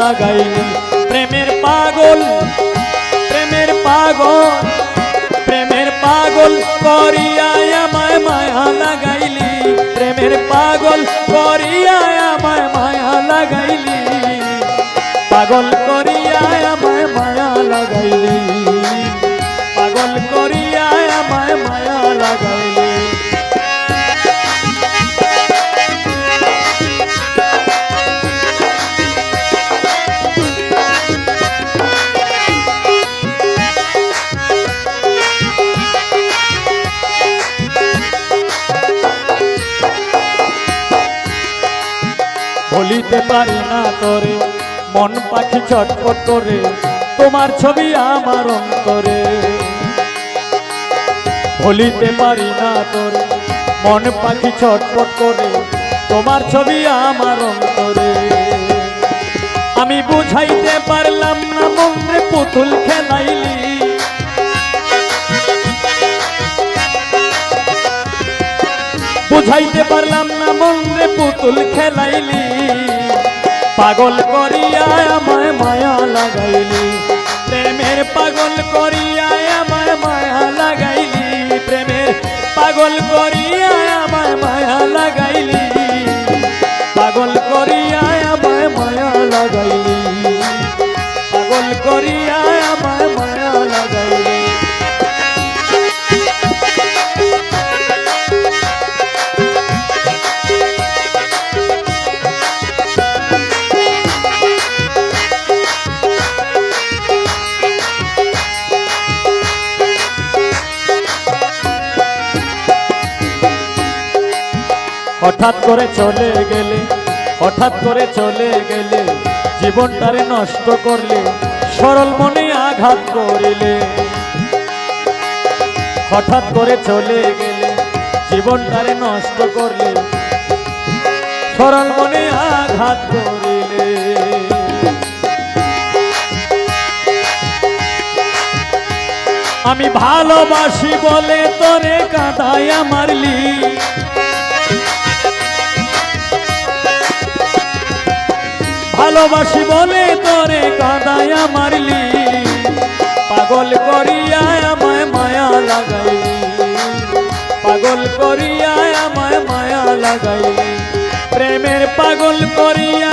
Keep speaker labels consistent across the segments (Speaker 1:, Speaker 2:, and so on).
Speaker 1: লাগাইলি। প্রেমের পাগল প্রেমের পাগল প্রেমের পাগল করিয়া আমায় মায়া লাগাইলি। প্রেমের পাগল করিয়া আমায় মায়া লাগাইলি। পাগল বলিতে পারি না তোরে। মন পাখি চটপট করে, তোমার ছবি আমার অন্তরে। বলিতে পারি না তোরে, মন পাখি চটপট করে, তোমার ছবি আমার অন্তরে। আমি বুঝাইতে পারলাম না মনে পুতুল খেলাইলি। বুঝাইতে পারলাম পুতুল খেলাইলি, পাগল করিয়া আমায় মায়া লাগাইলি। প্রেমের পাগল করিয়া আমায় মায়া লাগাইলি, প্রেমের পাগল করিয়া আমায় মায়া লাগাইলি। হঠাৎ করে চলে গেলে, হঠাৎ করে চলে গেলে, জীবনটারে নষ্ট করলে, সরল মনে আঘাত করিলে। হঠাৎ করে চলে গেলে, জীবনটারে নষ্ট করলে, সরল মনে আঘাত করিলে। আমি ভালোবাসি বলে তোরে কাঁদায়া মারলি ভালোবাসি বলে তোরে কাদায় মারলি। পাগল করিয়া আমায় মায়া লাগাইলি। পাগল করিয়া আমায় মায়া লাগাইলি। প্রেমের পাগল করিয়া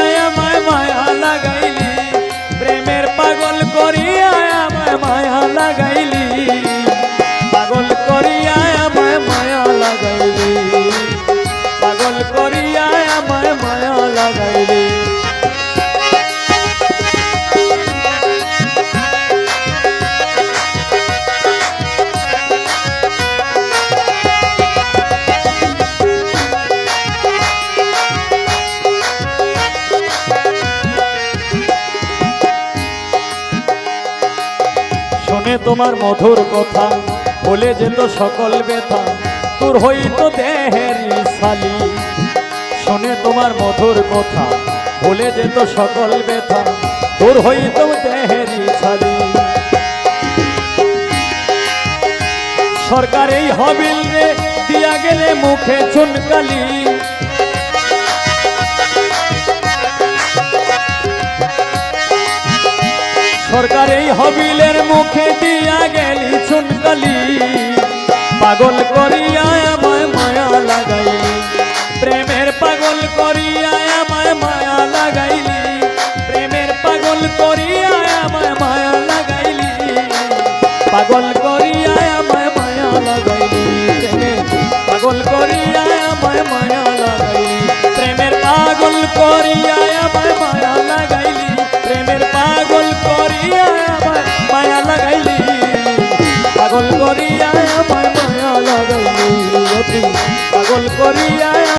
Speaker 1: শুনে তোমার মধুর কথা। বলে যেত সকল ব্যথা তোর হইত দেহের সালি। শুনে তোমার মধুর কথা, বলে যেত সকল ব্যথা তোর হইত দেহের ছালি সরকার এই হবিল রে, দিয়া গেলে মুখে চুনকালি। সরকার এই হবিলের মুখে দিয়া গেলি চুনকালি। পাগল করিয়া আমায় মায়া লাগাইলি। প্রেমের পাগল করিয়া আমায় মায়া লাগাইলি। প্রেমের পাগল করিয়া আমায় মায়া লাগাইলি। পাগল করিয়া আমায় মায়া লাগাইলি। প্রেমের পাগল করিয়া আমায় মায়া পাগল